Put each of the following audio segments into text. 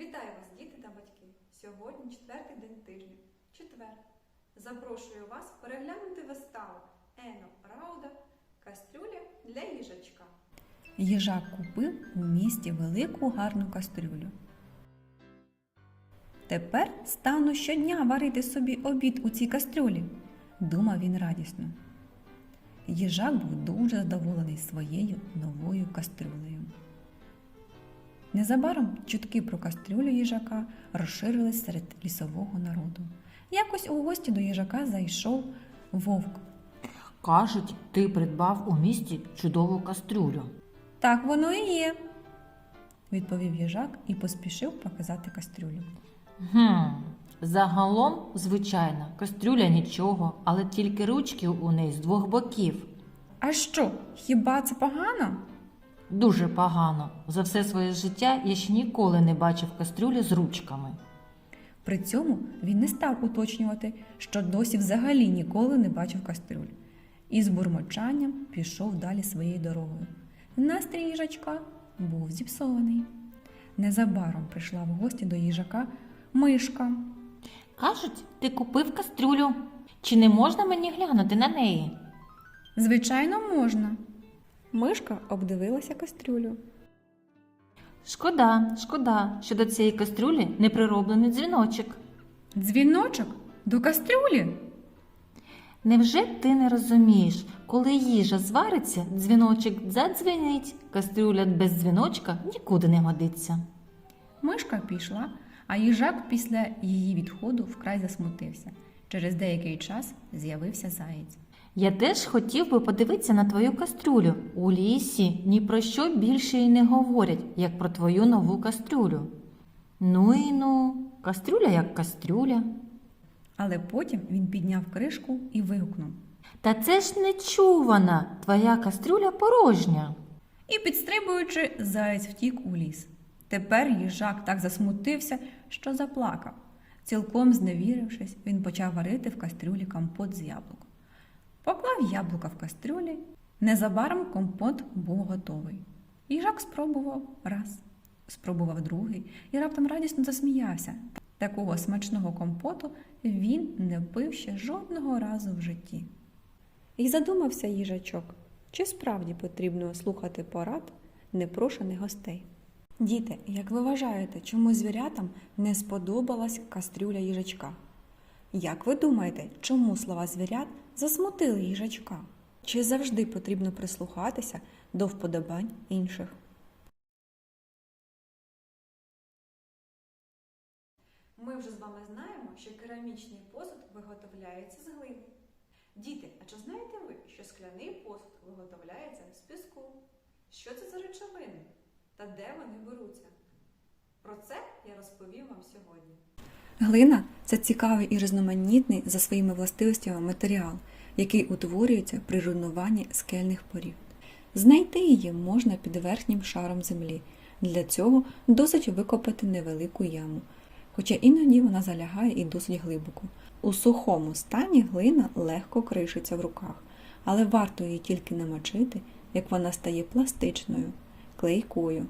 Вітаю вас, діти та батьки! Сьогодні четвертий день тижня, четвер. Запрошую вас переглянути виставу Ено Рауда Кастрюля для їжачка. Їжак купив у місті велику гарну кастрюлю. Тепер стану щодня варити собі обід у цій кастрюлі, думав він радісно. Їжак був дуже задоволений своєю новою кастрюлею. Незабаром чутки про кастрюлю їжака розширились серед лісового народу. Якось у гості до їжака зайшов вовк. Кажуть, ти придбав у місті чудову кастрюлю. Так воно і є, відповів їжак і поспішив показати кастрюлю. Гм, загалом, звичайно, кастрюля нічого, але тільки ручки у неї з двох боків. А що, хіба це погано? Дуже погано. За все своє життя я ще ніколи не бачив кастрюлі з ручками. При цьому він не став уточнювати, що досі взагалі ніколи не бачив кастрюль. І з бурмочанням пішов далі своєю дорогою. Настрій їжачка був зіпсований. Незабаром прийшла в гості до їжака мишка. Кажуть, ти купив кастрюлю. Чи не можна мені глянути на неї? Звичайно, можна. Мишка обдивилася кастрюлю. Шкода, шкода, що до цієї кастрюлі не прироблений дзвіночок. Дзвіночок до кастрюлі. Невже ти не розумієш, коли їжа звариться, дзвіночок задзвенить, кастрюля без дзвіночка нікуди не годиться. Мишка пішла, а їжак після її відходу вкрай засмутився. Через деякий час з'явився заєць. Я теж хотів би подивитися на твою кастрюлю. У лісі ні про що більше й не говорять, як про твою нову кастрюлю. Ну і ну, кастрюля як кастрюля. Але потім він підняв кришку і вигукнув. Та це ж нечувана, твоя кастрюля порожня. І, підстрибуючи, заєць втік у ліс. Тепер їжак так засмутився, що заплакав. Цілком зневірившись, він почав варити в кастрюлі компот з яблук. Поклав яблука в кастрюлі. Незабаром компот був готовий. Їжак спробував раз, спробував другий і раптом радісно засміявся. Такого смачного компоту він не пив ще жодного разу в житті. І задумався їжачок, чи справді потрібно слухати порад непрошених гостей. Діти, як ви вважаєте, чому звірятам не сподобалась кастрюля їжачка? Як ви думаєте, чому слова звірят засмутили їжачка? Чи завжди потрібно прислухатися до вподобань інших? Ми вже з вами знаємо, що керамічний посуд виготовляється з глини. Діти, а чи знаєте ви, що скляний посуд виготовляється з піску? Що це за речовини та де вони беруться? Про це я розповім вам сьогодні. Глина це цікавий і різноманітний за своїми властивостями матеріал, який утворюється при руйнуванні скельних порід. Знайти її можна під верхнім шаром землі. Для цього досить викопати невелику яму, хоча іноді вона залягає і досить глибоко. У сухому стані глина легко кришиться в руках, але варто її тільки намочити, як вона стає пластичною, клейкою.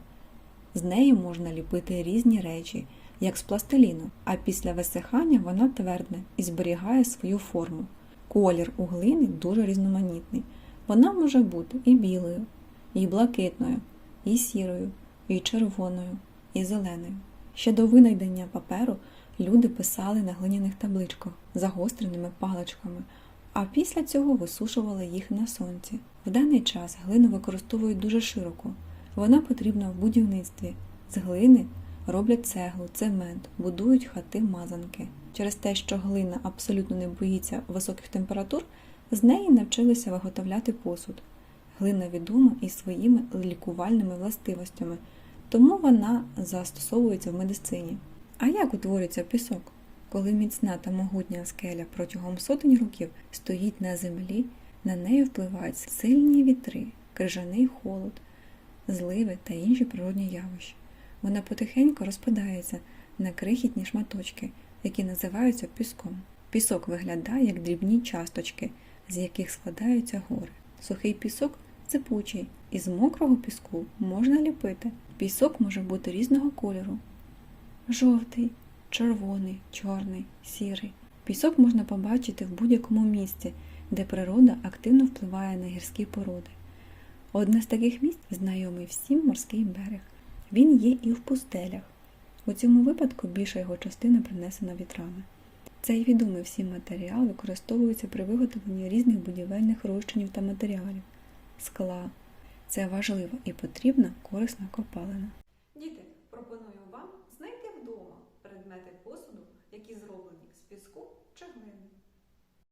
З нею можна ліпити різні речі, як з пластиліну, а після висихання вона твердне і зберігає свою форму. Колір у глини дуже різноманітний. Вона може бути і білою, і блакитною, і сірою, і червоною, і зеленою. Ще до винайдення паперу люди писали на глиняних табличках загостреними паличками, а після цього висушували їх на сонці. В даний час глину використовують дуже широко. Вона потрібна в будівництві. З глини роблять цеглу, цемент, будують хати мазанки. Через те, що глина абсолютно не боїться високих температур, з неї навчилися виготовляти посуд. Глина відома і своїми лікувальними властивостями, тому вона застосовується в медицині. А як утворюється пісок? Коли міцна та могутня скеля протягом сотень років стоїть на землі, на неї впливають сильні вітри, крижаний холод, зливи та інші природні явища. Вона потихеньку розпадається на крихітні шматочки, які називаються піском. Пісок виглядає як дрібні часточки, з яких складаються гори. Сухий пісок ципучий, і з мокрого піску можна ліпити. Пісок може бути різного кольору. жовтий, червоний, чорний, сірий. Пісок можна побачити в будь-якому місці, де природа активно впливає на гірські породи. Одне з таких місць знайомий всім морський берег. Він є і в пустелях. У цьому випадку більша його частина принесена вітрами. Цей відомий всім матеріал використовується при виготовленні різних будівельних розчинів та матеріалів, скла. Це важлива і потрібна корисна копалина.